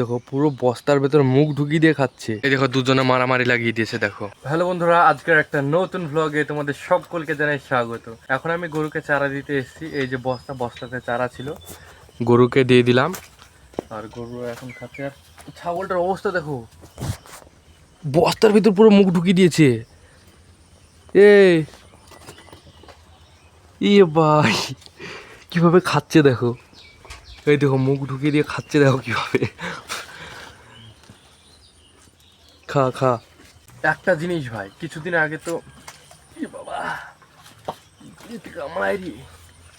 দেখো পুরো বস্তার ভেতর মুখ ঢুকিয়ে দিয়ে খাচ্ছে। এই দেখো দুজনে মারামারি লাগিয়ে দিয়েছে দেখো। হ্যালো বন্ধুরা আজকের একটা নতুন ভ্লগে তোমাদের সকলকে জানাই স্বাগত। এখন আমি গরুকে চারা দিতে এসেছি এই যে বস্তা বস্তাতে চারা ছিল। গরুকে দিয়ে দিলাম। আর গরু এখন খাচ্ছে আর ছাগলটার অবস্থা দেখো। বস্তার ভিতর পুরো মুখ ঢুকিয়ে দিয়েছে। এ ইয়ে ভাই কীভাবে খাচ্ছে দেখো। এই দেখো, মুখ ঢুকিয়ে দিয়ে খাচ্ছে দেখো কীভাবে। খা খা। একটা জিনিস ভাই, কিছুদিন আগে তো বাবা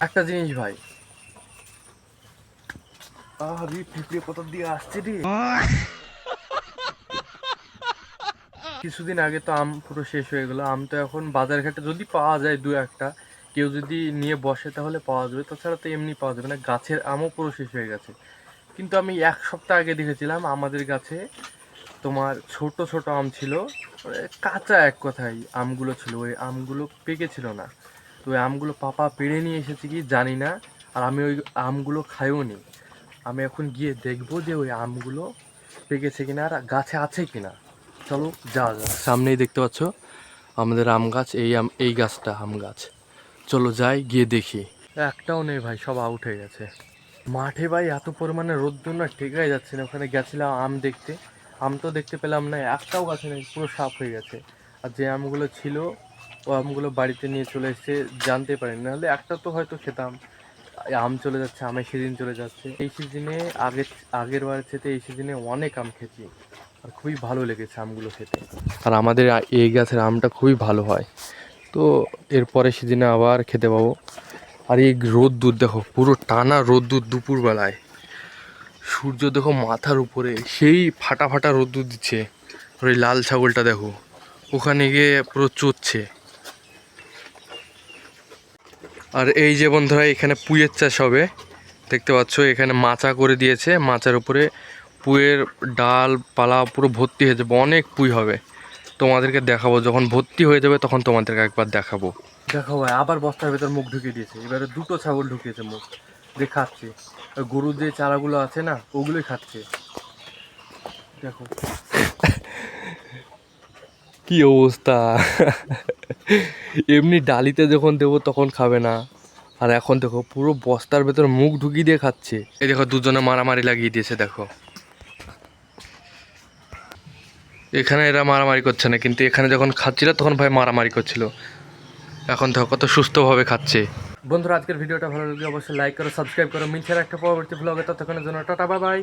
একটা জিনিস ভাই। আরে, পিঁপড়ে কোথা দিয়ে আসছে রে? কিছুদিন আগে তো আম পুরো শেষ হয়ে গেলো। আম তো এখন বাজার ঘাটে যদি পাওয়া যায় দু একটা। কেউ যদি নিয়ে বসে তাহলে পাওয়া যাবে। তাছাড়া তো এমনি পাওয়া যাবে না। গাছের আমও পুরো শেষ হয়ে গেছে। কিন্তু আমি এক সপ্তাহ আগে দেখেছিলাম আমাদের গাছে তোমার ছোট ছোট আম ছিল। মানে কাঁচা এক কথায় আমগুলো ছিল। ওই আমগুলো পেকেছিল না। তো ওই আমগুলো পাপা পেড়ে নিয়ে এসেছে কি জানি না। আর আমি ওই আমগুলো খাইও নি। আমি এখন গিয়ে দেখব যে ওই আমগুলো পেকেছে কিনা আর গাছে আছে কিনা। চলো যা যা সামনেই দেখতে পাচ্ছ আমাদের আম গাছ। এই আম এই গাছটা আম গাছ। চলো যাই গিয়ে দেখি। একটাও নেই ভাই সব আউট হয়ে গেছে। মাঠে ভাই এত পরিমাণে রোদ্দুর না ঠেকাই যাচ্ছে না। ওখানে গেছিলাম আম দেখতে। আম তো দেখতে পেলাম না একটাও গাছে নেই পুরো সাফ হয়ে গেছে। আর যে আমগুলো ছিল ও আমগুলো বাড়িতে নিয়ে চলে এসেছে জানতে পারিনি। নাহলে একটা তো হয়তো খেতাম। আম চলে যাচ্ছে আমের সিজন চলে যাচ্ছে। এই সিজনে আগের আগের বারের থেকে এই সিজনে অনেক আম খেয়েছি। আর খুবই ভালো লেগেছে আমগুলো খেতে। আর আমাদের এই গাছের আমটা খুবই ভালো হয়। তো এরপরে সিজনে আবার খেতে পাবো। আর এই রোদ্দুর দেখো, পুরো টানা রোদ্দুর দুপুরবেলায়। সূর্য দেখো মাথার উপরে, সেই ফাটা ফাটা রোদ্দুর দিচ্ছে। আর ওই লাল ছাগলটা দেখো, ওখানে গিয়ে পুরো চড়ছে আর এই যে বন্ধুরা, এখানে পুয়ের চাষ হবে। দেখতে পাচ্ছ, এখানে মাচা করে দিয়েছে। মাচার উপরে পুয়ের ডাল, পালা পুরো ভর্তি হয়েছে, অনেক পুই হবে। তোমাদেরকে দেখাবো যখন ভর্তি হয়ে যাবে তখন তোমাদেরকে একবার দেখাবো। দেখো ভাই আবার বস্তার ভেতর মুখ ঢুকিয়ে দিয়েছে। এবারে দুটো ছাগল ঢুকিয়েছে মুখ। যে খাচ্ছে। গরুর যে চারাগুলো আছে না ওগুলোই খাচ্ছে। দেখো। কি অবস্থা? এমনি ডালিতে যখন দেবো তখন খাবে না। আর এখন দেখো পুরো বস্তার ভেতর মুখ ঢুকিয়ে দিয়ে খাচ্ছে। এই দেখো দুজনে মারামারি লাগিয়ে দিয়েছে দেখো। এখানে এরা মারামারি করছে না, কিন্তু এখানে যখন খাচ্ছিল তখন ভাই মারামারি করছিল। এখন দেখো কত সুস্থভাবে খাচ্ছে। বন্ধুরা, আজকের ভিডিওটা ভালো লাগলে অবশ্যই লাইক করো সাবস্ক্রাইব করো। মিলছে একটা পরবর্তী ব্লগে ততক্ষণের জন্য টাটা বাবাই বাই